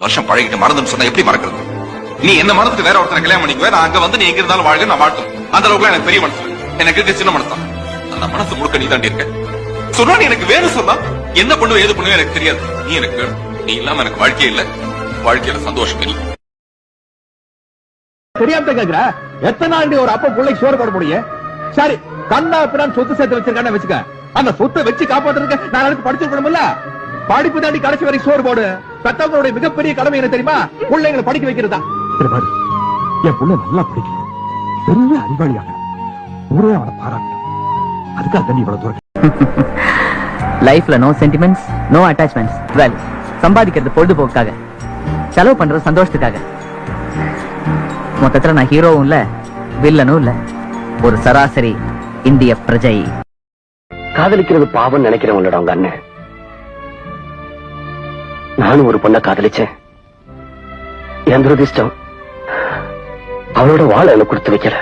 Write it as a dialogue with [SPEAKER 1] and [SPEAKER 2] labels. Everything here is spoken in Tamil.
[SPEAKER 1] வருஷம் பழகிட்டு மறந்துன்னு சொன்னா எப்படி மறக்கிறது? நீ என்ன மறந்துட்டு வேற ஒருத்தனை கல்யாணம் பண்ணிக்குவே நான் அங்க வந்து நீ எங்க இருந்தாலும் வாழ்க நான் வாழ்த்தும் அந்த அளவுக்கு எனக்கு பெரிய மனசு. எனக்கு இருக்க சின்ன மனசு அந்த மனசு முழுக்க நீ தாண்டி இருக்க. சொன்னா நீ எனக்கு வேணும் சொன்னா என்ன பண்ணுவ ஏது பண்ணுவ எனக்கு தெரியாது. நீ எனக்கு வேணும். நீ இல்லாம எனக்கு வாழ்க்கையே இல்ல. வாழ்க்கையில சந்தோஷம் இல்லை.
[SPEAKER 2] தெரியாம கேக்குற? எத்தனை நாள் ஒரு அப்பா பிள்ளைக்கு சோறு போட முடியும் சரி கண்ணா பின்னான் சொத்து சேர்த்து வச்சிருக்கான வச்சுக்க. அந்த சொத்தை வச்சு காப்பாத்துறதுக்கு நான் படிச்சிருக்கணும்ல படிப்பு தாண்டி கடைசி வரைக்கும் சோறு போடு. பெத்தவங்களுடைய மிகப்பெரிய கடமை என்ன தெரியுமா? பிள்ளைங்களை படிக்க வைக்கிறதா. என் புள்ள நல்லா படிக்கணும். பெரிய அறிவாளியாக. ஊரே அவனை பாராட்டும் அதுக்காக தண்ணி இவ்வளவு தூரம்
[SPEAKER 3] லைஃப்ல no sentiments no attachments well சம்பாதிக்கிறது பொழுதுபோக்காக செலவு பண்றது சந்தோஷத்துக்காக. மொத்தத்துல நான் ஹீரோவும் இல்ல வில்லனும் இல்ல. ஒரு சராசரி இந்திய பிரஜை.
[SPEAKER 4] காதலிக்கிறது பாவம் நினைக்கிறவங்களோட அவங்க அண்ணன். நானும் ஒரு பொண்ணை காதலிச்சேன். என் துரதிஷ்டம் அவளோட வாழை எனக்கு கொடுத்து வைக்கல.